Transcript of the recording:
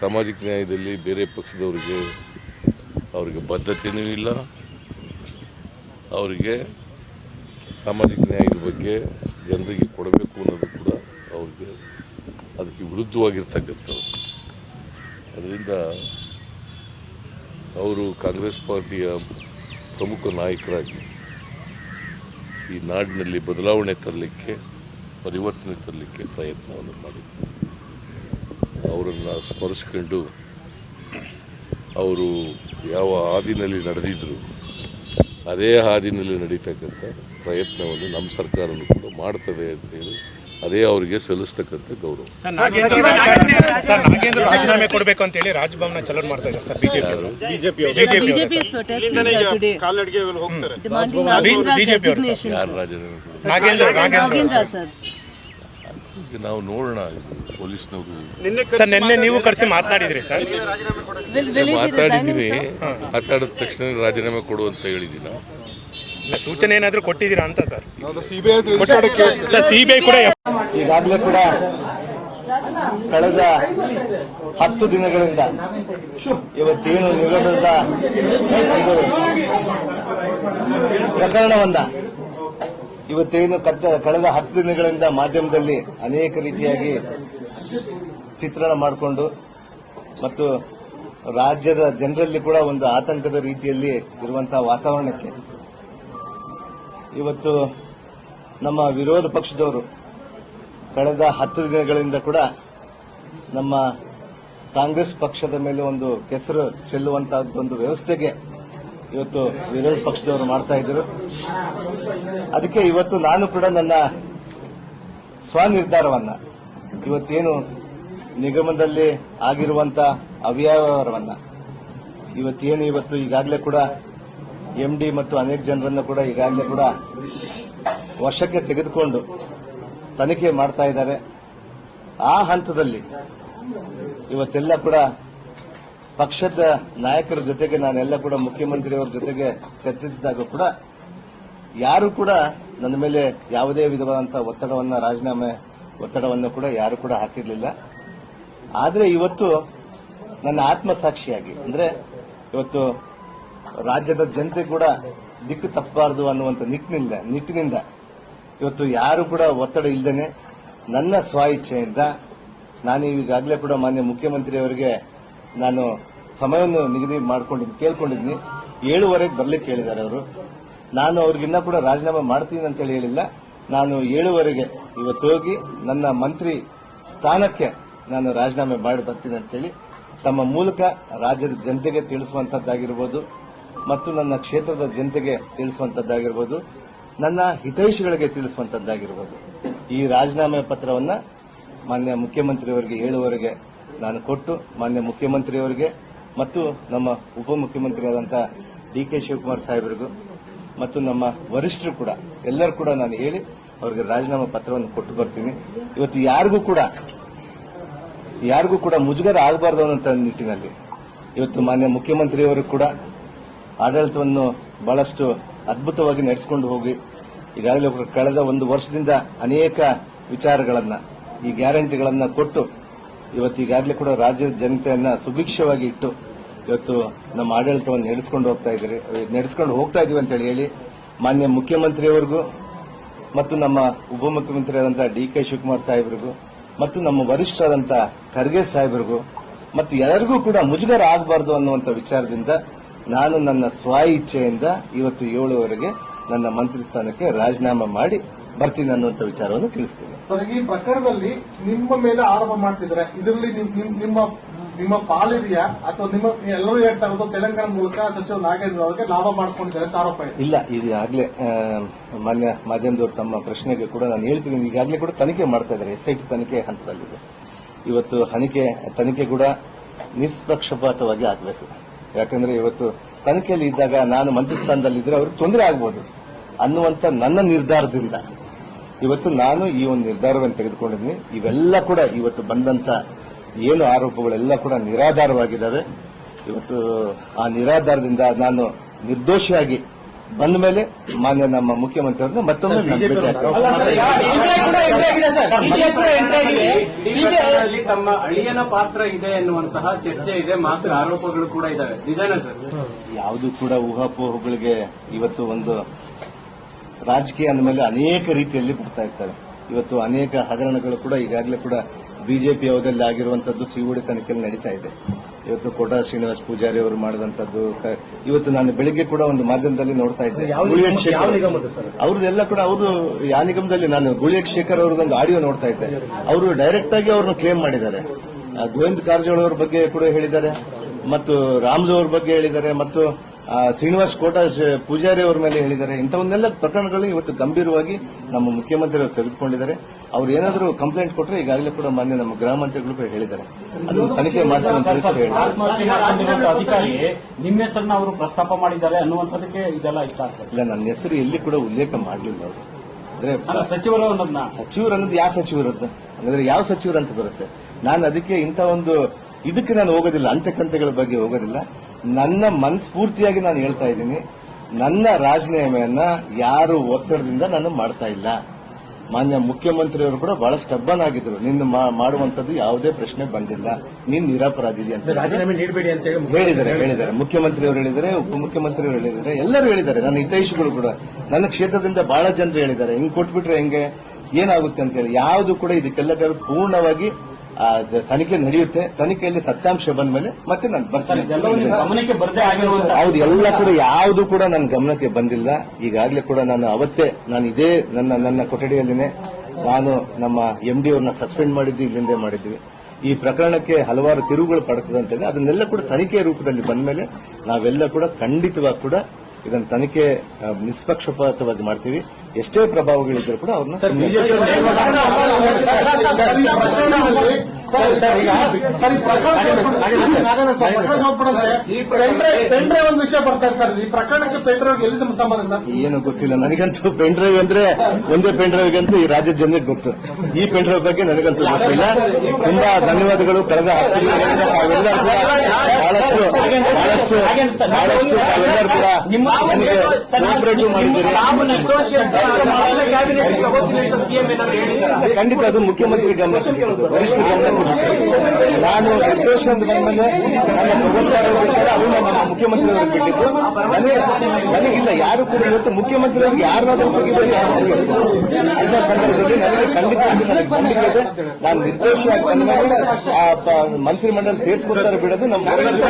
ಸಾಮಾಜಿಕ ನ್ಯಾಯದಲ್ಲಿ ಬೇರೆ ಪಕ್ಷದವರಿಗೆ ಅವರಿಗೆ ಬದ್ಧತೆಯೂ ಇಲ್ಲ. ಅವರಿಗೆ ಸಾಮಾಜಿಕ ನ್ಯಾಯದ ಬಗ್ಗೆ ಜನರಿಗೆ ಕೊಡಬೇಕು ಅನ್ನೋದು ಕೂಡ ಅವ್ರಿಗೆ ಅದಕ್ಕೆ ವಿರುದ್ಧವಾಗಿರ್ತಕ್ಕಂಥವ್ರು. ಅದರಿಂದ ಅವರು ಕಾಂಗ್ರೆಸ್ ಪಾರ್ಟಿಯ ಪ್ರಮುಖ ನಾಯಕರಾಗಿ ಈ ನಾಡಿನಲ್ಲಿ ಬದಲಾವಣೆ ತರಲಿಕ್ಕೆ, ಪರಿವರ್ತನೆ ತರಲಿಕ್ಕೆ ಪ್ರಯತ್ನವನ್ನು ಮಾಡಿದ್ದಾರೆ. ಅವರನ್ನು ಸ್ಮರಿಸ್ಕೊಂಡು ಅವರು ಯಾವ ಹಾದಿನಲ್ಲಿ ನಡೆದಿದ್ದರು ಅದೇ ಹಾದಿನಲ್ಲಿ ನಡೀತಕ್ಕಂಥ ಪ್ರಯತ್ನವನ್ನು ನಮ್ಮ ಸರ್ಕಾರನು ಕೂಡ ಮಾಡ್ತದೆ ಅಂತೇಳಿ ಅದೇ ಅವರಿಗೆ ಸಲ್ಲಿಸ್ತಕ್ಕಂಥ ಗೌರವ. ಸರ್ ನಾಗೇಂದ್ರ ಸರ್ ನಾಗೇಂದ್ರ ರಾಜೀನಾಮೆ ಕೊಡಬೇಕು ಅಂತ ಹೇಳಿ ರಾಜಭವನ ಚಲನ್ ಮಾಡ್ತಾ ಇದ್ದಾರೆ ಸರ್ ಬಿಜೆಪಿ. ಯಾರು? ರಾಜೀನಾಮೆ ನಾವು ನೋಡೋಣ ಇದು ಪೊಲೀಸ್ನವರು. ನಿನ್ನೆ ಸರ್ ನಿನ್ನೆ ನೀವು ಕರೆಸಿ ಮಾತನಾಡಿದ್ರಿ ಸರ್? ಮಾತಾಡಿದ್ದೀನಿ ಮಾತಾಡಿದ ತಕ್ಷಣ ರಾಜೀನಾಮೆ ಕೊಡು ಅಂತ ಹೇಳಿದ್ದೀನ ನಾವು. ಸೂಚನೆ ಏನಾದರೂ ಕೊಟ್ಟಿದ್ದೀರಾ ಅಂತ ಸರ್? ಸಿಬಿಐ ಸರ್ ಸಿಬಿಐ ಕೂಡ ಈಗಾಗಲೇ ಕೂಡ ಕಳೆದ ಹತ್ತು ದಿನಗಳಿಂದ ಇವತ್ತೇನು ನಿಗಮದ ಪ್ರಕರಣವನ್ನ ಇವತ್ತೇನು ಕಳೆದ ಹತ್ತು ದಿನಗಳಿಂದ ಮಾಧ್ಯಮದಲ್ಲಿ ಅನೇಕ ರೀತಿಯಾಗಿ ಚಿತ್ರಣ ಮಾಡಿಕೊಂಡು ಮತ್ತು ರಾಜ್ಯದ ಜನರಲ್ಲಿ ಕೂಡ ಒಂದು ಆತಂಕದ ರೀತಿಯಲ್ಲಿ ಇರುವಂತಹ ವಾತಾವರಣಕ್ಕೆ ಇವತ್ತು ನಮ್ಮ ವಿರೋಧ ಪಕ್ಷದವರು ಕಳೆದ ಹತ್ತು ದಿನಗಳಿಂದ ಕೂಡ ನಮ್ಮ ಕಾಂಗ್ರೆಸ್ ಪಕ್ಷದ ಮೇಲೆ ಒಂದು ಕೆಸರು ಚೆಲ್ಲುವಂತಹ ಒಂದು ವ್ಯವಸ್ಥೆಗೆ ಇವತ್ತು ವಿರೋಧ ಪಕ್ಷದವರು ಮಾಡ್ತಾ ಇದ್ರು. ಅದಕ್ಕೆ ಇವತ್ತು ನಾನು ಕೂಡ ನನ್ನ ಸ್ವನಿರ್ಧಾರವನ್ನ, ಇವತ್ತೇನು ನಿಗಮದಲ್ಲಿ ಆಗಿರುವಂತ ಅವ್ಯವಹಾರವನ್ನ, ಇವತ್ತೇನು ಇವತ್ತು ಈಗಾಗಲೇ ಕೂಡ ಎಂಡಿ ಮತ್ತು ಅನೇಕ ಜನರನ್ನು ಕೂಡ ಈಗಾಗಲೇ ಕೂಡ ವಶಕ್ಕೆ ತೆಗೆದುಕೊಂಡು ತನಿಖೆ ಮಾಡ್ತಾ ಇದ್ದಾರೆ. ಆ ಹಂತದಲ್ಲಿ ಇವತ್ತೆಲ್ಲ ಕೂಡ ಪಕ್ಷದ ನಾಯಕರ ಜೊತೆಗೆ ನಾನೆಲ್ಲ ಕೂಡ ಮುಖ್ಯಮಂತ್ರಿಯವರ ಜೊತೆಗೆ ಚರ್ಚಿಸಿದಾಗ ಕೂಡ ಯಾರು ಕೂಡ ನನ್ನ ಮೇಲೆ ಯಾವುದೇ ವಿಧವಾದಂತಹ ಒತ್ತಡವನ್ನ, ರಾಜೀನಾಮೆ ಒತ್ತಡವನ್ನು ಕೂಡ ಯಾರು ಕೂಡ ಹಾಕಿರಲಿಲ್ಲ. ಆದರೆ ಇವತ್ತು ನನ್ನ ಆತ್ಮಸಾಕ್ಷಿಯಾಗಿ, ಅಂದ್ರೆ ಇವತ್ತು ರಾಜ್ಯದ ಜನತೆ ಕೂಡ ದಿಕ್ಕು ತಪ್ಪಬಾರದು ಅನ್ನುವಂಥ ನಿಟ್ಟಿನಿಂದ ನಿಟ್ಟಿನಿಂದ ಇವತ್ತು ಯಾರು ಕೂಡ ಒತ್ತಡ ಇಲ್ಲದೇನೆ ನನ್ನ ಸ್ವ ಇಚ್ಛೆಯಿಂದ ನಾನು ಈಗಾಗಲೇ ಕೂಡ ಮಾನ್ಯ ಮುಖ್ಯಮಂತ್ರಿಯವರಿಗೆ ನಾನು ಸಮಯವನ್ನು ನಿಗದಿ ಮಾಡ್ಕೊಂಡಿದ್ದೀನಿ ಕೇಳ್ಕೊಂಡಿದ್ದೀನಿ ಏಳುವರೆಗೆ ಬರ್ಲಿಕ್ಕೆ ಹೇಳಿದ್ದಾರೆ ಅವರು. ನಾನು ಅವ್ರಿಗಿನ್ನ ಕೂಡ ರಾಜೀನಾಮೆ ಮಾಡ್ತೀನಿ ಅಂತ ಹೇಳಿ ಹೇಳಿಲ್ಲ. ನಾನು ಏಳುವರೆಗೆ ಇವತ್ತು ಹೋಗಿ ನನ್ನ ಮಂತ್ರಿ ಸ್ಥಾನಕ್ಕೆ ನಾನು ರಾಜೀನಾಮೆ ಮಾಡಿ ಬರ್ತೀನಿ ಅಂತೇಳಿ ತಮ್ಮ ಮೂಲಕ ರಾಜ್ಯದ ಜನತೆಗೆ ತಿಳಿಸುವಂತದ್ದಾಗಿರ್ಬೋದು ಮತ್ತು ನನ್ನ ಕ್ಷೇತ್ರದ ಜನತೆಗೆ ತಿಳಿಸುವಂತದ್ದಾಗಿರ್ಬೋದು, ನನ್ನ ಹಿತೈಷಿಗಳಿಗೆ ತಿಳಿಸುವಂತದ್ದಾಗಿರ್ಬೋದು. ಈ ರಾಜೀನಾಮೆ ಪತ್ರವನ್ನ ಮಾನ್ಯ ಮುಖ್ಯಮಂತ್ರಿಯವರಿಗೆ ಏಳುವರೆಗೆ ನಾನು ಕೊಟ್ಟು ಮಾನ್ಯ ಮುಖ್ಯಮಂತ್ರಿಯವರಿಗೆ ಮತ್ತು ನಮ್ಮ ಉಪಮುಖ್ಯಮಂತ್ರಿಯಾದಂತಹ ಡಿ ಕೆ ಶಿವಕುಮಾರ್ ಸಾಹೇಬರಿಗೂ ಮತ್ತು ನಮ್ಮ ವರಿಷ್ಠರು ಕೂಡ, ಎಲ್ಲರೂ ಕೂಡ ನಾನು ಹೇಳಿ ಅವರಿಗೆ ರಾಜೀನಾಮೆ ಪತ್ರವನ್ನು ಕೊಟ್ಟು ಬರ್ತೀನಿ. ಇವತ್ತು ಯಾರಿಗೂ ಕೂಡ ಯಾರಿಗೂ ಕೂಡ ಮುಜುಗರ ಆಗಬಾರ್ದು ಅನ್ನೋ ನಿಟ್ಟಿನಲ್ಲಿ ಇವತ್ತು ಮಾನ್ಯ ಮುಖ್ಯಮಂತ್ರಿಯವರು ಕೂಡ ಆಡಳಿತವನ್ನು ಬಹಳಷ್ಟು ಅದ್ಭುತವಾಗಿ ನಡೆಸಿಕೊಂಡು ಹೋಗಿ, ಈಗಾಗಲೇ ಕಳೆದ ಒಂದು ವರ್ಷದಿಂದ ಅನೇಕ ವಿಚಾರಗಳನ್ನು, ಈ ಗ್ಯಾರಂಟಿಗಳನ್ನು ಕೊಟ್ಟು ಇವತ್ತು ಈಗಾಗಲೇ ಕೂಡ ರಾಜ್ಯದ ಜನತೆಯನ್ನ ಸುಭಿಕ್ಷವಾಗಿ ಇಟ್ಟು ಇವತ್ತು ನಮ್ಮ ಆಡಳಿತವನ್ನು ನಡೆಸಿಕೊಂಡು ಹೋಗ್ತಾ ಇದ್ದೀರಿ. ನಡೆಸಿಕೊಂಡು ಹೋಗ್ತಾ ಇದೀವಿ ಅಂತ ಹೇಳಿ ಹೇಳಿ ಮಾನ್ಯ ಮುಖ್ಯಮಂತ್ರಿಯವರಿಗೂ ಮತ್ತು ನಮ್ಮ ಉಪಮುಖ್ಯಮಂತ್ರಿಯಾದಂತಹ ಡಿ ಕೆ ಶಿವಕುಮಾರ್ ಸಾಹೇಬರಿಗೂ ಮತ್ತು ನಮ್ಮ ವರಿಷ್ಠರಾದಂತಹ ಖರ್ಗೆ ಸಾಹೇಬರಿಗೂ ಮತ್ತು ಎಲ್ಲರಿಗೂ ಕೂಡ ಮುಜುಗರ ಆಗಬಾರದು ಅನ್ನುವಂಥ ವಿಚಾರದಿಂದ ನಾನು ನನ್ನ ಸ್ವ ಇಚ್ಛೆಯಿಂದ ಇವತ್ತು ಏಳುವರೆಗೆ ನನ್ನ ಮಂತ್ರಿ ಸ್ಥಾನಕ್ಕೆ ರಾಜೀನಾಮೆ ಮಾಡಿ ಬರ್ತೀನಿ ಅನ್ನುವಂಥ ವಿಚಾರವನ್ನು ತಿಳಿಸ್ತೀನಿ. ಸರ್ ಈ ಪ್ರಕರಣದಲ್ಲಿ ನಿಮ್ಮ ಮೇಲೆ ಆರೋಪ ಮಾಡ್ತಿದ್ದಾರೆ. ಇದರಲ್ಲಿ ನಿಮ್- ನಿಮ್- ನಿಮ್ಮ ನಿಮ್ಮ ಪಾಲಿದೆಯಾ? ಅಥವಾ ನಿಮ್ಮ ಎಲ್ಲರೂ ಹೇಳ್ತಾ ಇರೋದು ತೆಲಂಗಾಣ ಮೂಲಕ ಸಚಿವ ನಾಗೇಂದ್ರ ಅವರಿಗೆ ಲಾಭ ಮಾಡ್ಕೊಂಡಿದ್ದಾರೆ ಅಂತ ಆರೋಪ ಇದೆ. ಇಲ್ಲ ಇದು ಈಗಾಗಲೇ ಮಾನ್ಯ ಮಾಧ್ಯಮದವರು ತಮ್ಮ ಪ್ರಶ್ನೆಗೆ ಕೂಡ ನಾನು ಹೇಳ್ತೀನಿ. ಈಗಾಗಲೇ ಕೂಡ ತನಿಖೆ ಮಾಡ್ತಾ ಇದ್ದಾರೆ. ಎಸ್ಐಟಿ ತನಿಖೆ ಹಂತದಲ್ಲಿದೆ. ಇವತ್ತು ಹನಿಕೆ ತನಿಖೆ ಕೂಡ ನಿಷ್ಪಕ್ಷಪಾತವಾಗಿ ಆಗಬೇಕು. ಯಾಕಂದ್ರೆ ಇವತ್ತು ತನಿಖೆಯಲ್ಲಿ ಇದ್ದಾಗ ನಾನು ಮಂತ್ರಿ ಸ್ಥಾನದಲ್ಲಿದ್ದರೆ ಅವ್ರಿಗೆ ತೊಂದರೆ ಆಗ್ಬೋದು ಅನ್ನುವಂಥ ನನ್ನ ನಿರ್ಧಾರದಿಂದ. ಇವತ್ತು ನಾನು ಈ ಒಂದು ನಿರ್ಧಾರವನ್ನು ತೆಗೆದುಕೊಂಡಿದ್ದೀನಿ. ಇವೆಲ್ಲ ಕೂಡ ಇವತ್ತು ಬಂದಂತ ಏನು ಆರೋಪಗಳೆಲ್ಲ ಕೂಡ ನಿರಾಧಾರವಾಗಿದ್ದಾವೆ. ಇವತ್ತು ಆ ನಿರಾಧಾರದಿಂದ ನಾನು ನಿರ್ದೋಷಿಯಾಗಿ ಬಂದ ಮೇಲೆ ಮಾನ್ಯ ನಮ್ಮ ಮುಖ್ಯಮಂತ್ರಿ ಅವ್ರನ್ನ ಮತ್ತೊಮ್ಮೆ ತಮ್ಮ ಅಳಿಯನ ಪಾತ್ರ ಇದೆ ಎನ್ನುವಂತಹ ಚರ್ಚೆ ಇದೆ ಮಾತ್ರ ಆರೋಪಗಳು ಕೂಡ ಇದಾವೆ ನಿಜಾನ ಸರ್. ಯಾವುದು ಕೂಡ ಊಹಾಪೋಹಗಳಿಗೆ ಇವತ್ತು ಒಂದು ರಾಜಕೀಯ ಅಂದಮೇಲೆ ಅನೇಕ ರೀತಿಯಲ್ಲಿ ಬಿಡ್ತಾ ಇರ್ತಾರೆ. ಇವತ್ತು ಅನೇಕ ಹಗರಣಗಳು ಕೂಡ ಈಗಾಗಲೇ ಕೂಡ ಬಿಜೆಪಿ ಅವಧಿಯಲ್ಲಿ ಆಗಿರುವಂತದ್ದು ಸಿವುಡಿ ತನಿಖೆಯಲ್ಲಿ ನಡೀತಾ ಇದೆ. ಇವತ್ತು ಕೋಟಾ ಶ್ರೀನಿವಾಸ್ ಪೂಜಾರಿ ಅವರು ಮಾಡಿದಂತದ್ದು ಇವತ್ತು ನಾನು ಬೆಳಿಗ್ಗೆ ಕೂಡ ಒಂದು ಮಾಧ್ಯಮದಲ್ಲಿ ನೋಡ್ತಾ ಇದ್ದೆ. ಅವ್ರದ್ದೆಲ್ಲ ಕೂಡ ಅವರು ಯಾವ ನಿಗಮದಲ್ಲಿ ನಾನು ಗುಳಿಯಟ್ ಶೇಖರ್ ಅವ್ರದ್ದೊಂದು ಆಡಿಯೋ ನೋಡ್ತಾ ಇದ್ದೆ. ಅವರು ಡೈರೆಕ್ಟ್ ಆಗಿ ಅವ್ರನ್ನ ಕ್ಲೇಮ್ ಮಾಡಿದ್ದಾರೆ. ಗೋವಿಂದ ಕಾರಜೋಳ ಅವ್ರ ಬಗ್ಗೆ ಕೂಡ ಹೇಳಿದ್ದಾರೆ. ಮತ್ತು ರಾಮ್ಲು ಅವ್ರ ಬಗ್ಗೆ ಹೇಳಿದ್ದಾರೆ. ಮತ್ತು ಶ್ರೀನಿವಾಸ್ ಕೋಟಾ ಪೂಜಾರಿ ಅವರ ಮೇಲೆ ಹೇಳಿದ್ದಾರೆ. ಇಂಥವನ್ನೆಲ್ಲ ಪ್ರಕರಣಗಳು ಇವತ್ತು ಗಂಭೀರವಾಗಿ ನಮ್ಮ ಮುಖ್ಯಮಂತ್ರಿ ಅವರು ತೆಗೆದುಕೊಂಡಿದ್ದಾರೆ. ಅವ್ರು ಏನಾದರೂ ಕಂಪ್ಲೇಂಟ್ ಕೊಟ್ಟರೆ ಈಗಾಗಲೇ ಕೂಡ ಮಾನ್ಯ ನಮ್ಮ ಗೃಹ ಮಂತ್ರಿಗಳು ಕೂಡ ಹೇಳಿದ್ದಾರೆ. ಅದು ತನಿಖೆ ಮಾಡ್ತಾರೆ ನಿಮ್ಮ ಹೆಸರನ್ನ ಅವರು ಪ್ರಸ್ತಾಪ ಮಾಡಿದ್ದಾರೆ ಅನ್ನುವಂಥದ್ದಕ್ಕೆ ಇದೆಲ್ಲ ಇಷ್ಟ ಆಗ್ತದೆ. ಇಲ್ಲ ನನ್ನ ಹೆಸರು ಎಲ್ಲಿ ಕೂಡ ಉಲ್ಲೇಖ ಮಾಡಲಿಲ್ಲ ಅವರು. ಅಂದ್ರೆ ಸಚಿವರು ಸಚಿವರು ಅನ್ನೋದು ಯಾವ ಸಚಿವರು ಅಂದ್ರೆ ಯಾವ ಸಚಿವರು ಅಂತ ಬರುತ್ತೆ? ನಾನು ಅದಕ್ಕೆ ಇಂಥ ಒಂದು ಇದಕ್ಕೆ ನಾನು ಹೋಗೋದಿಲ್ಲ ಅಂತ್ಯಕಂತೆಗಳ ಬಗ್ಗೆ ಹೋಗೋದಿಲ್ಲ. ನನ್ನ ಮನಸ್ಫೂರ್ತಿಯಾಗಿ ನಾನು ಹೇಳ್ತಾ ಇದ್ದೀನಿ ನನ್ನ ರಾಜೀನಾಮೆಯನ್ನ ಯಾರು ಒತ್ತಡದಿಂದ ನಾನು ಮಾಡ್ತಾ ಇಲ್ಲ. ಮಾನ್ಯ ಮುಖ್ಯಮಂತ್ರಿಯವರು ಕೂಡ ಬಹಳ ಸ್ಟಬ್ಬನ್ ಆಗಿದ್ರು. ನಿನ್ನ ಮಾಡುವಂತದ್ದು ಯಾವುದೇ ಪ್ರಶ್ನೆ ಬಂದಿಲ್ಲ. ನೀನ್ ನಿರಾಪರಾಧಿದೆ ಅಂತ ರಾಜೀನಾಮೆ ನೀಡಬೇಡಿ ಅಂತ ಹೇಳಿ ಹೇಳಿದ್ದಾರೆ ಹೇಳಿದ್ದಾರೆ. ಮುಖ್ಯಮಂತ್ರಿಯವರು ಹೇಳಿದ್ದಾರೆ ಉಪಮುಖ್ಯಮಂತ್ರಿಯವರು ಹೇಳಿದ್ದಾರೆ. ಎಲ್ಲರೂ ಹೇಳಿದ್ದಾರೆ. ನನ್ನ ಹಿತೈಷಿಗಳು ಕೂಡ. ನನ್ನ ಕ್ಷೇತ್ರದಿಂದ ಬಹಳ ಜನರು ಹೇಳಿದ್ದಾರೆ. ಹಿಂಗ್ ಕೊಟ್ಬಿಟ್ರೆ ಹೆಂಗೆ? ಏನಾಗುತ್ತೆ ಅಂತ ಹೇಳಿ. ಯಾವುದು ಕೂಡ ಇದಕ್ಕೆಲ್ಲ ಪೂರ್ಣವಾಗಿ ತನಿಖೆ ನಡೆಯುತ್ತೆ. ತನಿಖೆಯಲ್ಲಿ ಸತ್ಯಾಂಶ ಬಂದ ಮೇಲೆ ಮತ್ತೆ ನಾನು ಬರ್ತೀನಿ. ಹೌದು ಎಲ್ಲ ಕೂಡ ಯಾವುದು ಕೂಡ ನನ್ನ ಗಮನಕ್ಕೆ ಬಂದಿಲ್ಲ. ಈಗಾಗಲೇ ಕೂಡ ನಾನು ಅವತ್ತೇ ನಾನು ಇದೇ ನನ್ನ ನನ್ನ ಕೊಠಡಿಯಲ್ಲಿನೇ ನಾನು ನಮ್ಮ ಎಂ ಡಿ ಅವ್ರನ್ನ ಸಸ್ಪೆಂಡ್ ಮಾಡಿದ್ವಿ ಇಲ್ಲಿಂದೇ ಮಾಡಿದ್ವಿ. ಈ ಪ್ರಕರಣಕ್ಕೆ ಹಲವಾರು ತಿರುವುಗಳು ಪಡ್ತದಂತಿದೆ ಅದನ್ನೆಲ್ಲ ಕೂಡ ತನಿಖೆ ರೂಪದಲ್ಲಿ ಬಂದ ಮೇಲೆ ನಾವೆಲ್ಲ ಕೂಡ ಖಂಡಿತವಾಗಿ ಕೂಡ ಇದನ್ನು ತನಿಖೆ ನಿಷ್ಪಕ್ಷಪಾತವಾಗಿ ಮಾಡ್ತೀವಿ ಎಷ್ಟೇ ಪ್ರಭಾವಗಳಿದ್ದರೂ ಕೂಡ ಅವ್ರನ್ನ ಒಂದು ವಿಷಯ ಬರ್ತಾರೆ ಸರ್. ಈ ಪ್ರಕರಣಕ್ಕೆ ಪೆಂಡ್ರೆ ಎಲ್ಲಿ ಸಂಬಂಧ ಸರ್? ಏನು ಗೊತ್ತಿಲ್ಲ. ನನಗಂತೂ ಪೆನ್ ಡ್ರೈವ್ ಅಂದ್ರೆ ಒಂದೇ ಪೆನ್ ಡ್ರೈವ್ಗಂತೂ ಈ ರಾಜ್ಯದ ಜನರಿಗೆ ಗೊತ್ತು. ಈ ಪೆನ್ ಡ್ರೈವ್ ಬಗ್ಗೆ ನನಗಂತೂ ಗೊತ್ತಿಲ್ಲ. ತುಂಬಾ ಧನ್ಯವಾದಗಳು. ಕಳೆದ ಹತ್ತು ದಿನಗಳಿಂದ ತಾವೆಲ್ಲರೂ ಕೂಡ ಬಹಳಷ್ಟು ಬಹಳಷ್ಟು ಬಹಳಷ್ಟು ತಾವೆಲ್ಲರೂ ಕೂಡ ನನಗೆ ಕೋಪರೇಟಿವ್ ಮಾಡಿದ್ದೀರಿ. ಅಂತ ಅಂತ ಖಂಡಿತ ಅದು ಮುಖ್ಯಮಂತ್ರಿ ಗಮನ ವರಿಷ್ಠ ಬಿಟ್ಟಿದ್ದು ನಾನು ನಿರ್ದೋಷ ಅಂತ ಬಂದ್ಮೇಲೆ ನನ್ನ ತಗೊಳ್ತಾರೆ ಬಿಡ್ತಾರೆ ಅದು ನಮ್ಮ ಮುಖ್ಯಮಂತ್ರಿಯವರು ಬಿಟ್ಟಿದ್ದು. ನನಗೆ ನನಗಿಲ್ಲ, ಯಾರು ಕೂಡ ಇವತ್ತು ಮುಖ್ಯಮಂತ್ರಿ ಯಾರನ್ನಾದರೂ ತೆಗಿಬೋದು, ಯಾರು ಅಂತ ಸಂದರ್ಭದಲ್ಲಿ ನನಗೆ ಖಂಡಿತ ನನಗೆ ಇದೆ. ನಾನು ನಿರ್ದೇಶನ ಬಂದ್ಮೇಲೆ ಆ ಮಂತ್ರಿಮಂಡಲ ಸೇರಿಸ್ಕೊಳ್ತಾರೆ ಬಿಡೋದು ನಮ್ಮ ಮುಖ್ಯಮಂತ್ರಿ.